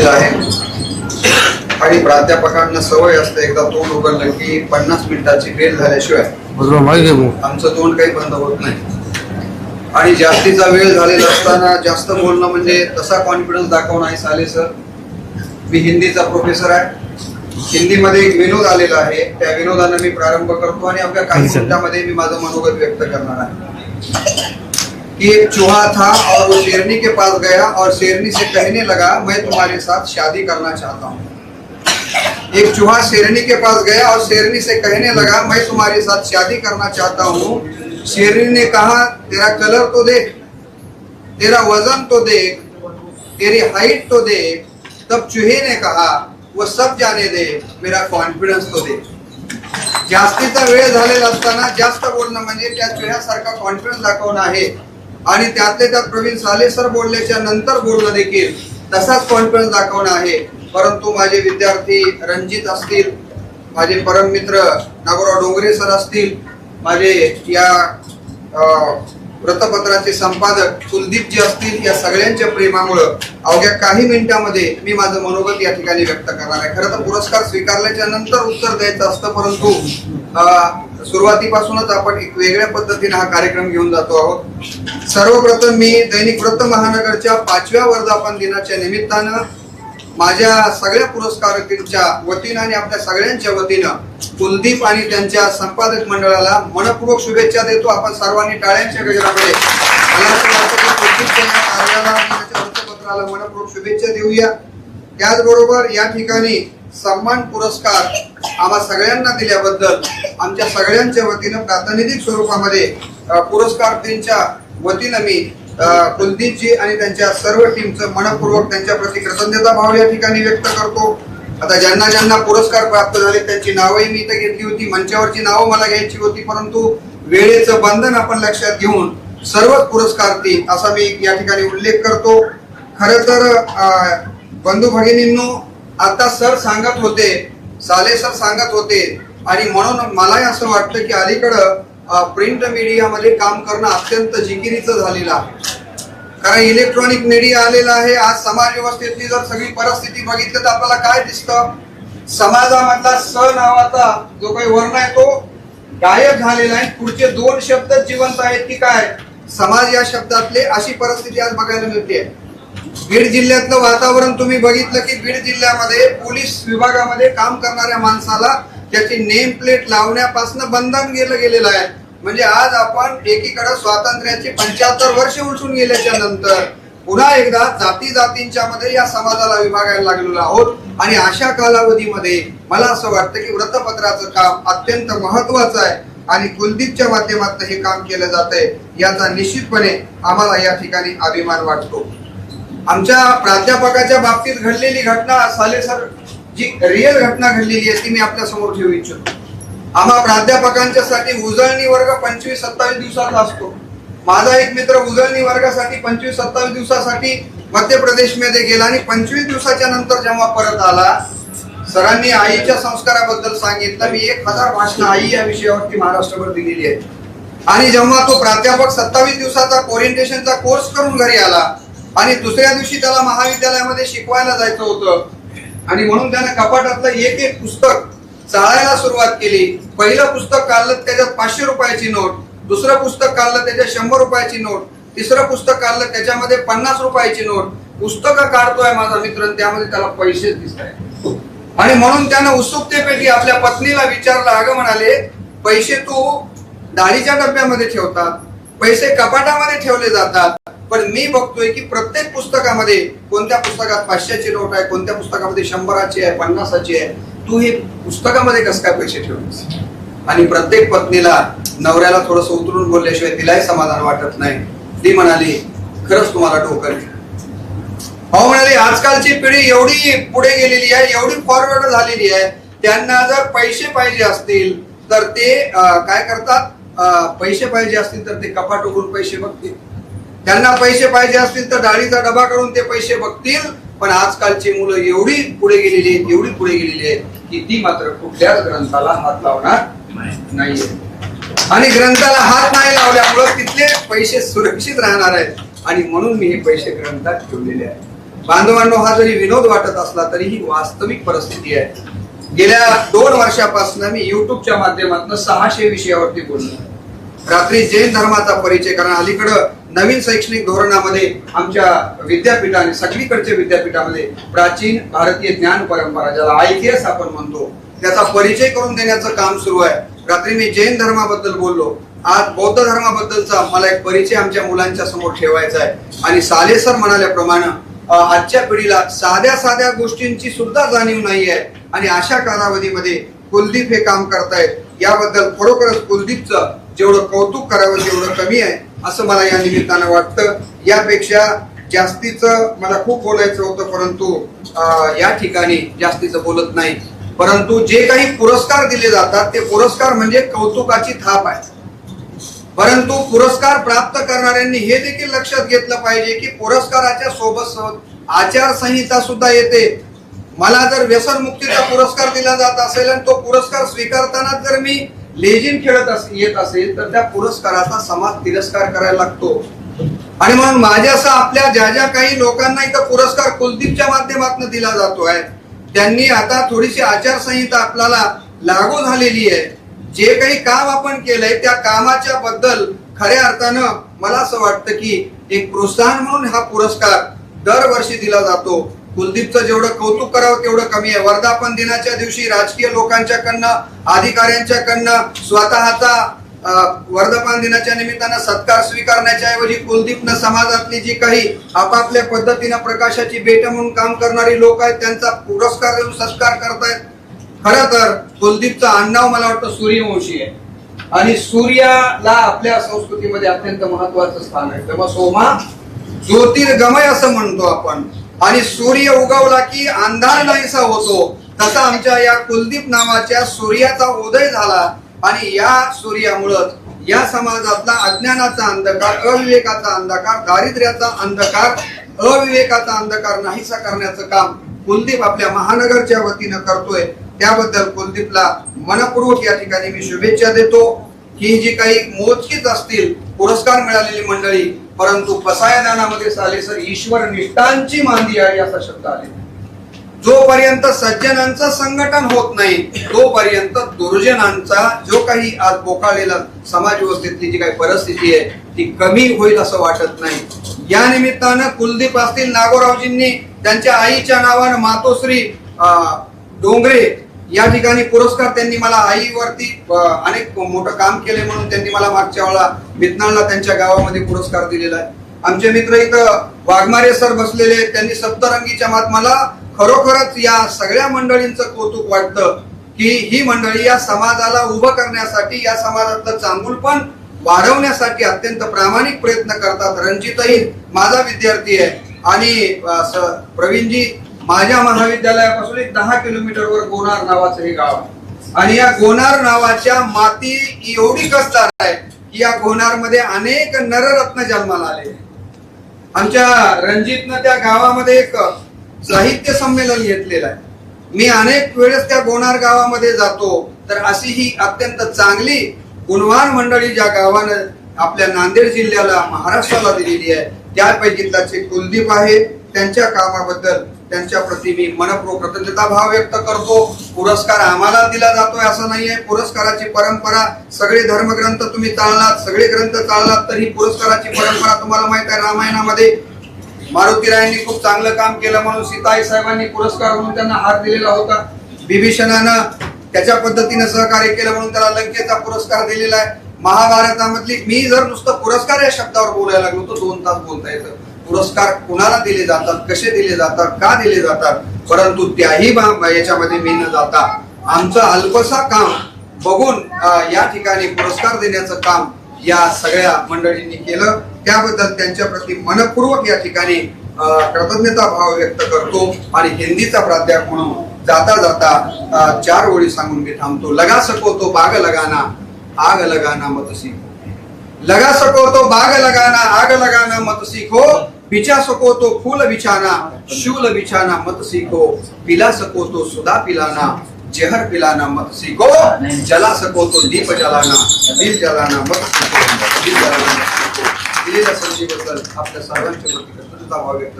झालेला आहे. आणि प्राध्यापकांना सवय असते एकदा तोंड उघडलं की पन्नास मिनिटाची बेल झाल्याशिवाय आमचं तोंड काही बंद होत नाही. आणि जास्तीचा वेळ झालेला असताना जास्त बोलणं म्हणजे तसा कॉन्फिडन्स दाखवणं आहे साले सर मी हिंदीचा प्रोफेसर आहे. हिंदीमध्ये एक विनोद आलेला आहे. त्या विनोदानं मी प्रारंभ करतो आणि आपल्या काही. मिनिटांमध्ये मी माझं मनोगत व्यक्त करणार आहे. कि एक चूहा था और वो शेरनी के पास गया और शेरनी से कहने लगा, मैं तुम्हारे साथ शादी करना चाहता हूँ। एक चूहा शेरनी के पास गया और शेरनी से कहने लगा, मैं तुम्हारे साथ शादी करना चाहता हूँ। शेरनी ने कहा, तेरा कलर तो देख, तेरा वज़न तो देख, तेरी हाइट तो देख। तब चूहे ने कहा, वो सब जाने दे, मेरा कॉन्फिडन्स तो देख। जास्तीचा वेळ झालेला असताना जास्त बोलणं म्हणजे त्या चुह्यासारखा कॉन्फिडन्स दाखवणं आहे. आणि त्यातले त्यात प्रवीण साले सर बोलल्याच्या नंतर बोलणं देखील तसाच कॉन्फिडन्स दाखवणं आहे. परंतु माझे विद्यार्थी रणजित असतील माझे परम मित्र नागोराव डोंगरे सर असतील माझे या वृत्तपत्राचे संपादक कुलदीप जी असतील या सगळ्यांच्या प्रेमामुळं अवघ्या काही मिनिटांमध्ये मी माझं मनोगत या ठिकाणी व्यक्त करणार आहे. खरं तर पुरस्कार स्वीकारल्याच्या नंतर उत्तर द्यायचं असतं परंतु सुरुवातीपासूनच आपण एक वेगळ्या पद्धतीने हा कार्यक्रम घेऊन जातो आहोत. सर्वप्रथम मी दैनिक वृत्त महानगरच्या पाचव्या वर्धापन दिनाच्या निमित्तानं माझ्या सगळ्या पुरस्कारांच्या वतीनं आणि आपल्या सगळ्यांच्या वतीनं कुलदीप आणि त्यांच्या संपादक मंडळाला मनपूर्वक शुभेच्छा देतो. आपण सर्वांनी टाळ्यांच्या गजरामध्ये मनपूर्वक शुभेच्छा देऊया. त्याचबरोबर या ठिकाणी सन्मान पुरस्कार आम्हा सगळ्यांना दिल्याबद्दल आमच्या सगळ्यांच्या वतीनं प्रातिनिधिक स्वरूपामध्ये अ, पुरस्कारार्थींच्या वतीनं मी कुलदीपजी आणि त्यांच्या सर्व टीमचं मनपूर्वक त्यांच्या प्रति कृतज्ञता भाव या ठिकाणी व्यक्त करतो. आता ज्यांना ज्यांना पुरस्कार प्राप्त झाले त्यांची नावंही मी इथं घेतली होती. मंचावरची नावं मला घ्यायची होती परंतु वेळेचं बंधन आपण लक्षात घेऊन सर्वच पुरस्कार्थी असा मी या ठिकाणी उल्लेख करतो. खर तर बंधू भगिनींनो आता सर सांगत होते साले सर सांगत होते आणि म्हणून मलाही असं वाटतं की अलीकडं प्रिंट मीडियामध्ये काम करणं अत्यंत जिकिरीचं झालेलं आहे. कारण इलेक्ट्रॉनिक मीडिया आलेला आहे आज समाज व्यवस्थेतली जर सगळी परिस्थिती बघितली तर आपल्याला काय दिसतं? समाजामधला स नावाचा जो काही वर्ण आहे तो गायब झालेला आहे. पुढचे दोन शब्द जिवंत आहेत की काय? समाज या शब्दातले अशी परिस्थिती आज बघायला मिळते. बीड जिल्ह्यातलं वातावरण तुम्ही बघितलं की बीड जिल्ह्यामध्ये पोलीस विभागामध्ये काम करणाऱ्या माणसाला त्याची नेम प्लेट लावण्यापासून बंधन गेलं गेलेलं आहे. म्हणजे आज आपण एकीकडे स्वातंत्र्याचे पंच्याहत्तर वर्ष उलटून गेल्याच्यानंतर पुन्हा एकदा जाती जातींच्या मध्ये या समाजाला विभागायला लागलेलो आहोत. आणि अशा कालावधीमध्ये मला असं वाटतं की वृत्तपत्राचं काम अत्यंत महत्वाचं आहे आणि कुलदीपच्या माध्यमातून हे काम केलं जात आहे याचा निश्चितपणे आम्हाला या ठिकाणी अभिमान वाटतो. आमच्या प्राध्यापकाच्या बाबतीत घडलेली घटना साले सर जी रिअल घटना घडलेली आहे ती मी आपल्यासमोर ठेवू इच्छितो. आम्हा प्राध्यापकांच्यासाठी उजळणी वर्ग पंचवीस सत्तावीस दिवसाचा असतो. माझा एक मित्र उजळणी वर्गासाठी पंचवीस सत्तावीस दिवसासाठी मध्य प्रदेशमध्ये गेला आणि पंचवीस दिवसाच्या नंतर जेव्हा परत आला सरांनी आईच्या संस्काराबद्दल सांगितलं. मी एक हजार भाषण आई या विषयावरती महाराष्ट्रभर दिलेली आहे. आणि जेव्हा तो प्राध्यापक सत्तावीस दिवसाचा ओरिएंटेशनचा कोर्स करून घरी आला आणि दुसऱ्या दिवशी त्याला महाविद्यालयामध्ये शिकवायला जायचं होतं. आणि म्हणून त्याने कपाटातलं एक एक पुस्तक चाळायला सुरुवात केली. पहिलं पुस्तक काढलं त्याच्यात पाचशे रुपयाची नोट. दुसरं पुस्तक काढलं त्याच्यात शंभर रुपयाची नोट. तिसरं पुस्तक काढलं त्याच्यामध्ये पन्नास रुपयाची नोट. पुस्तकं काढतोय माझा मित्र त्यामध्ये त्याला पैसेच दिसत आहे आणि म्हणून त्यानं उत्सुकतेपैकी आपल्या पत्नीला विचारलं अगं म्हणाले पैसे तू डाळीच्या डब्यामध्ये ठेवतात. पैसे कपाटामध्ये ठेवले जातात. पण मी बघतोय की प्रत्येक पुस्तकामध्ये कोणत्या पुस्तकात पाचशेची नोट आहे कोणत्या पुस्तकामध्ये शंभराची आहे पन्नासाची आहे तू हे पुस्तकामध्ये कसं काय पैसे ठेवलीस? आणि प्रत्येक पत्नीला नवऱ्याला थोडस उतरून बोलल्याशिवाय तिलाही समाधान वाटत नाही. ती म्हणाली खरंच तुम्हाला डोकं भाऊ अहो म्हणाले आजकालची पिढी एवढी पुढे गेलेली आहे एवढी फॉरवर्ड झालेली आहे त्यांना जर पैसे पाहिजे असतील तर ते काय करतात? पैसे पाहिजे असतील तर ते कपाट उघडून पैसे बघतील. त्यांना पैसे पाहिजे असतील तर डाळीचा डबा काढून ते पैसे बघतील. पण आजकालची मुलं एवढी पुढे गेलेली आहेत एवढी पुढे गेलेली आहेत की ती मात्र कुठल्याच ग्रंथाला हात लावणार नाहीये. आणि ग्रंथाला हात नाही लावल्यामुळं तिथले पैसे सुरक्षित राहणार आहेत. आणि म्हणून मी हे पैसे ग्रंथात ठेवलेले आहेत. बांधवांनो हा जरी विनोद वाटत असला तरी ही वास्तविक परिस्थिती आहे. गेल्या दोन वर्षापासून मी युट्यूबच्या माध्यमातून सहाशे विषयावरती बोललो. रात्री जैन धर्माचा परिचय कारण अलीकडं नवीन शैक्षणिक धोरणामध्ये आमच्या विद्यापीठाने सगळीकडच्या विद्यापीठामध्ये प्राचीन भारतीय ज्ञान परंपरा ज्याला आयटीएस आपण म्हणतो त्याचा परिचय करून देण्याचं काम सुरू आहे. रात्री मी जैन धर्माबद्दल बोललो. आज बौद्ध धर्माबद्दलचा मला एक परिचय आमच्या मुलांच्या समोर ठेवायचा आहे. आणि साले सर म्हणाल्याप्रमाणे आजच्या पिढीला साध्या साध्या गोष्टींची सुद्धा जाणीव नाही आहे. आणि अशा कालावधीमध्ये कुलदीप हे काम करतायत. याबद्दल खरोखरच कुलदीपचं जेवढं कौतुक करावं तेवढं कमी आहे. असं मला या निमित्तानं वाटतं. यापेक्षा जास्तीचं मला खूप बोलायचं होतं परंतु या ठिकाणी जास्तीचं बोलत नाही. परंतु जे काही पुरस्कार दिले जातात ते पुरस्कार म्हणजे कौतुकाची थाप आहे. परंतु पुरस्कार प्राप्त करणाऱ्यांनी हे देखील लक्षात घेतलं पाहिजे की पुरस्काराच्या सोबत सोबत आचारसंहिता सुद्धा येते. मला जर व्यसनमुक्तीचा पुरस्कार दिला जात असेल आणि तो पुरस्कार स्वीकारताना जर मी लेजिन खेळत अस- येत असेल तर त्या पुरस्काराचा समाज तिरस्कार करायला लागतो. आणि म्हणून माझ्यासह आपल्या ज्या ज्या काही लोकांना इथं पुरस्कार कुलदीपच्या माध्यमातून दिला जातोय त्यांनी आता थोडीशी आचारसंहिता आपल्याला लागू झालेली आहे. जे काही काम आपण केलंय त्या कामाच्या बद्दल खऱ्या अर्थानं मला असं वाटतं की एक प्रोत्साहन म्हणून हा पुरस्कार दरवर्षी दिला जातो. कुलदीपचं जेवढं कौतुक करावं तेवढं कमी आहे. वर्धापन दिनाच्या दिवशी राजकीय लोकांच्याकडनं अधिकाऱ्यांच्याकडनं स्वतःचा वर्धापन दिनाच्या निमित्तानं सत्कार स्वीकारण्याच्या ऐवजी कुलदीपनं समाजातली जी काही आपापल्या पद्धतीनं प्रकाशाची बेट म्हणून काम करणारी लोक आहेत त्यांचा पुरस्कार देऊन सत्कार करतायत. खर तर कुलदीपचं आडनाव मला वाटतं सूर्यवंशी आहे. आणि सूर्याला आपल्या संस्कृतीमध्ये अत्यंत महत्वाचं स्थान आहे. तेव्हा सोमा ज्योतिर्गमय असं म्हणतो आपण. आणि सूर्य उगवला की अंधार नाहीसा होतो. तसा आमच्या या कुलदीप नावाच्या सूर्याचा उदय झाला आणि या सूर्यामुळं या समाजातला अज्ञानाचा अंधकार अविवेकाचा अंधकार दारिद्र्याचा अंधकार अविवेकाचा अंधकार नाहीसा करण्याचं काम कुलदीप आपल्या महानगरच्या वतीनं करतोय. त्याबद्दल कुलदीपला मनपूर्वक या ठिकाणी मी शुभेच्छा देतो. ही जी काही मोजकीच असतील पुरस्कार मिळालेली मंडळी परंतु पसायदानामध्ये साले सर ईश्वर निष्ठांची मांदी आहे असा शब्द आले जोपर्यंत सज्जनांचं संघटन होत नाही तोपर्यंत दुर्जनांचा जो काही आज बोकाळलेला समाज व्यवस्थेतली जी काही परिस्थिती आहे ती कमी होईल असं वाटत नाही. या निमित्तानं कुलदीप असतील नागोरावजींनी त्यांच्या आईच्या नावानं मातोश्री अं, डोंगरे या ठिकाणी पुरस्कार त्यांनी मला आईवरती अनेक मोठं काम केले म्हणून त्यांनी मला मागच्या वेळा मितनाळला त्यांच्या गावामध्ये पुरस्कार दिलेला आहे. आमचे मित्र इथं वाघमारे सर बसलेले त्यांनी सप्तरंगीच्या मात मला खरोखरच या सगळ्या मंडळींचं कौतुक वाटतं की ही मंडळी या समाजाला उभं करण्यासाठी या समाजातलं चांगुलपण वाढवण्यासाठी अत्यंत प्रामाणिक प्रयत्न करतात. रणजितही माझा विद्यार्थी आहे. आणि प्रवीणजी माझ्या महाविद्यालयापासून एक दहा किलोमीटरवर गोनार नावाचं हे गाव आहे. आणि या गोनार नावाच्या माती एवढी कसदार आहे की या गोनारमध्ये अनेक नररत्न जन्माला आले. आमच्या रणजितनं त्या गावामध्ये एक साहित्य संमेलन घेतलेलं आहे. मी अनेक वेळेस त्या गोनार गावामध्ये जातो तर अशी ही अत्यंत चांगली गुणवान मंडळी ज्या गावानं आपल्या नांदेड जिल्ह्याला महाराष्ट्राला दिलेली आहे त्यापैकी एक कुलदीप आहे. त्यांच्या कामाबद्दल त्यांच्या प्रती मी मनपूर्वक कृतज्ञता भाव व्यक्त करतो. पुरस्कार आम्हाला दिला जातोय असं नाहीये. पुरस्काराची परंपरा सगळे धर्मग्रंथ तुम्ही चाललात सगळे ग्रंथ चाललात तर ही पुरस्काराची परंपरा तुम्हाला माहीत आहे रामायणामध्ये. मारुती रायांनी खूप चांगलं काम केलं म्हणून सीताई साहेबांनी पुरस्कार म्हणून त्यांना हात दिलेला होता. विभीषणानं त्याच्या पद्धतीनं सहकार्य केलं म्हणून त्याला लंकेचा पुरस्कार दिलेला आहे. महाभारतामधली मी जर नुसतं पुरस्कार या शब्दावर बोलायला लागलो तर दोन तास बोलता येतं. पुरस्कार कुणाला दिले जातात कसे दिले जातात का दिले जातात परंतु त्याही बा- याच्यामध्ये मी न जाता आमचं अल्पसा काम बघून या ठिकाणी पुरस्कार देण्याचं काम या सगळ्या मंडळींनी केलं. त्याबद्दल त्यांच्या प्रति मनपूर्वक या ठिकाणी कृतज्ञता भाव व्यक्त करतो आणि हिंदीचा प्राध्यापक म्हणून जाता जाता चार ओळी सांगून मी थांबतो. लगा सको तो बाग लगाना आग लगाना मत लगा सको तो बाग लगाना, आग लगाना मत सीखो, बिछा सको तो फूल बिछाना, शूल बिछाना मत सीखो, पिला सको तो सुधा पिलाना, जहर पिलाना मत सीखो, जला सको तो दीप जलाना दिल जलाना मत सीखो दिल जलाना. दिलेल्या संधीबद्दल आपल्या सर्वांच्या कृतज्ञता व्यक्त